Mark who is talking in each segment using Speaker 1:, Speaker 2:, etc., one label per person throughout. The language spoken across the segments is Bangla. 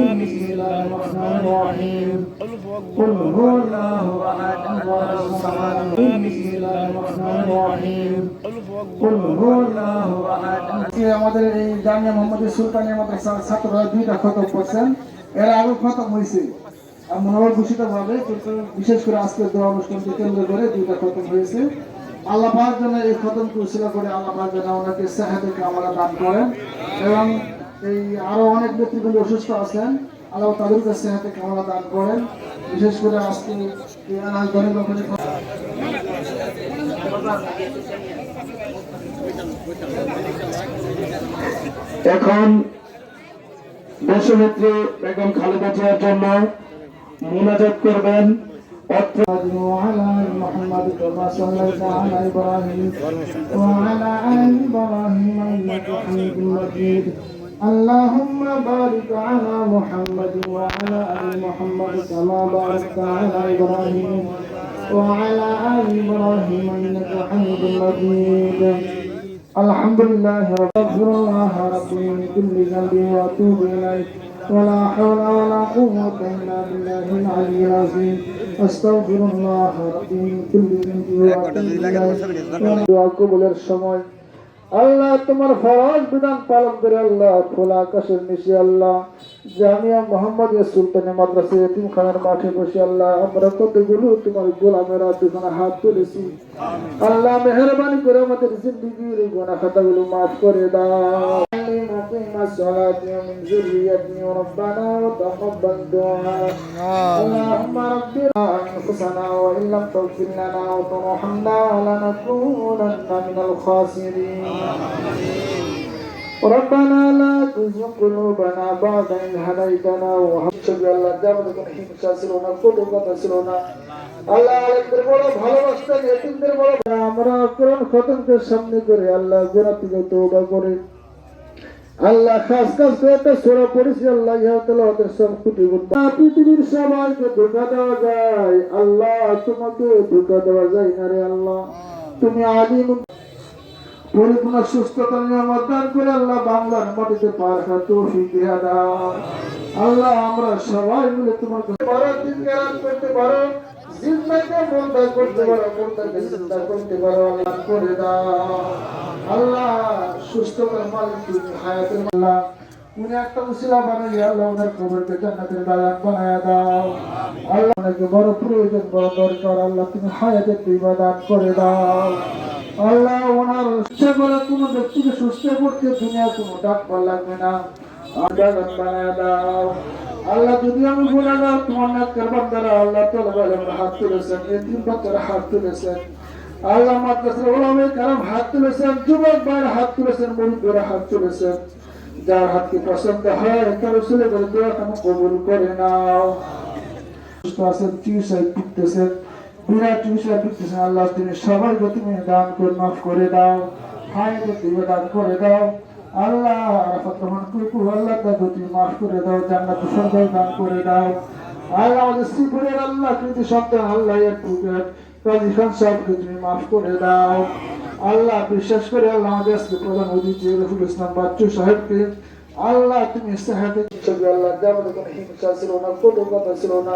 Speaker 1: بسم الله الرحمن الرحيم قل هو الله احد الله الصمد بسم الله الرحمن الرحيم قل هو الله احد আজকে আমাদের এই জামিয়া মোহাম্মদ সুলতানিয়া মাদ্রাসার ছাত্ররা দুইটা খতম করছেন এর আগে খতম হয়েছে আর মনোবল ঘোষিত ভাবে কিন্তু বিশেষ করে আজকের দোয়া অনুষ্ঠানকে কেন্দ্র করে দুইটা খতম হয়েছে আল্লাহ পাক যেন এই খতম কুশিলা করে আল্লাহ পাক যেন ওনাকে সাহায্যকে আমরা দান করেন এবং এই আরো অনেক ব্যক্তিগুলি অসুস্থ আছেন আল্লাহ তাদেরকে সাহায্যকে আমরা দান করেন বিশেষ করে আজকে এই আনাজ গরিব লোকের
Speaker 2: এখন দেশনেত্রী বেগম খালেদা জিয়ার জন্য মোনাজাত করবেন অত্র
Speaker 1: وعلى آل محمد كما صليت على إبراهيم وعلى آل إبراهيم إنك حميد مجيد اللهم بارك على محمد وعلى آل محمد كما باركت على إبراهيم وعلى آل إبراهيم إنك حميد مجيد الحمد لله واستغفر الله ربي من كل ذنب واتوب اليه ولا حول ولا قوة إلا بالله العلي العظيم أستغفر الله ربي من كل ذنب واتوب إليه দোয়া কবুলের সময় আল্লাহ তোমার ফরজ বিধান পালন করে আল্লাহ খোলা আকাশের নিচে আল্লাহ। জামিয়া মোহাম্মদ সুলতানের মাদ্রাসা এতিম খানার মাঠে বসে আল্লাহ আমরা কতগুলো তোমার গোলামেরা দুখানে হাত তুলেছি আল্লাহ মেহরবানি করে আমাদের জিন্দগির গোনা খাতাগুলো মাফ করে দাও مقيم الصلاة ومن ذريتي ربنا وتقبل دعاء اللهم ربنا أنفسنا وإن لم تغفر لنا وترحمنا لنكونن من الخاسرين ربنا لا تزغ قلوبنا بعد إذ هديتنا وهب لنا الله دعوة হিংসা ছিল না কটু কথা ছিল না আল্লাহ আলেমদের বড় ভালোবাসতেন এতিমদের বড় আমরা কোরআন খতমকে সামনে করে আল্লাহ গোনা থেকে তওবা করে আল্লাহ খাস খাস করে একটা সোরা পড়েছি আল্লাহ ইহা তাহলে ওদের সব কুটি পৃথিবীর সবাইকে ধোকা দেওয়া যায় আল্লাহ তোমাকে ধোকা দেওয়া যায় না রে আল্লাহ তুমি আলিম পরিপূর্ণ সুস্থতা নিয়ামত দান করে আল্লাহ বাংলার মাটিতে পার হাত তৌফিক দিয়া দাও। আল্লাহ, আমরা সবাই মিলে তোমার কাছে পারো দিন কেরাত করতে পারো, জিন্দাকে বন্ধা করতে পারো বন্ধাকে জিন্দা করতে পারো, আল্লাহ করে দাও। আল্লাহ, সুস্থতার মালিক হায়াতের আল্লাহ উনি একটা উসিলা বানাইয়া আল্লাহ ওনার কবরকে জান্নাতের বাগান বানায়া দাও। আল্লাহ ওনাকে বড় প্রয়োজন, বড় দরকার। আল্লাহ তুমি হায়াতের দিবা দান করে দাও। আল্লাহ ওনার ইচ্ছা করে কোনো ব্যক্তিকে সুস্থ করতে দুনিয়া কোনো ডাক্তার লাগবে না। আল্লাহ যদি আমি বলে তোমার নাকের বান্দারা আল্লাহ হাত তুলেছেন বাচ্চারা হাত তুলেছেন। আল্লাহ মাদ্রাসার ওলামে কারাম হাত তুলেছেন, যুবক হাত তুলেছেন মুরিদরা হাত তুলেছেন। যার হাতকে পছন্দ হয় তার উসুলে করে কবুল করে নাও। সুস্থ আছেন টিউশন পিটতেছেন বিরাট টিউশন পিটতেছেন আল্লাহ তুমি সবাইকে তুমি দান করে, মাফ করে দাও তুমি দান করে দাও। আল্লাহ আরাফাত রহমান কুকু আল্লাহ তুমি মাফ করে দাও, জান্নাত দান করে দাও। আল্লাহ আমাদের শ্রীপুরের আল্লাহ আল্লাহ এর তুমি মাফ করে দাও। আল্লাহ বিশ্বাস করে, আল্লাহ আমাদের আজকে প্রধান অতিথি রফুল ইসলাম বাচ্চু সাহেবকে, আল্লাহ তুমি ছবি আল্লাহ দেওয়ার কোনো হিংসা ছিল না কটু কথা ছিল না।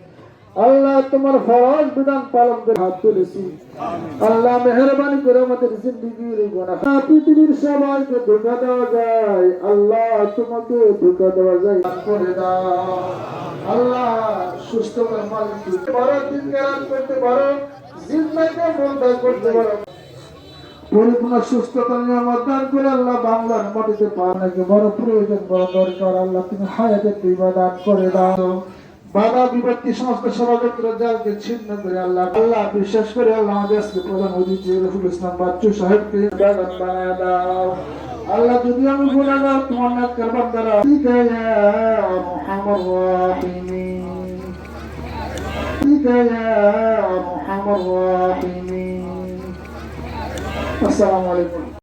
Speaker 1: আল্লাহ তোমার ফরজ বিধান পালন করে হাত তুলেছি। আল্লাহ মেহরবানি করে আমাদের জিন্দগির গোনা পৃথিবীর সবাইকে ধোকা দেওয়া যায়। আল্লাহ তোমাকে ধোকা দেওয়া যায়। করে দাও। আল্লাহ সুস্থ পারো দিন কেরাত করতে পারো, জিন্দাকে বন্ধ করতে পারো। পরিপূর্ণ সুস্থতা নিয়ামত দান করে আল্লাহ বাংলার মাটিতে পার নাকি বড় প্রয়োজন বড় দরকার। আল্লাহ তুমি হায়াতের দিবা দান করে দাও। বাধা বিপত্তি সমস্ত ষড়যন্ত্র জালকে ছিন্ন করে আল্লাহ আল্লাহ বিশ্বাস করে আল্লাহ আমাদের আজকে প্রধান অতিথি রফুল ইসলাম বাচ্চু সাহেবকে। বানায় দাও। আল্লাহ যদি আমি তোমার নাক কারবার দ্বারা? ঠিক মোহাম্মদ রাহিমিন ঠিক মোহাম্মদ রাহিমিন আসসালামু আলাইকুম।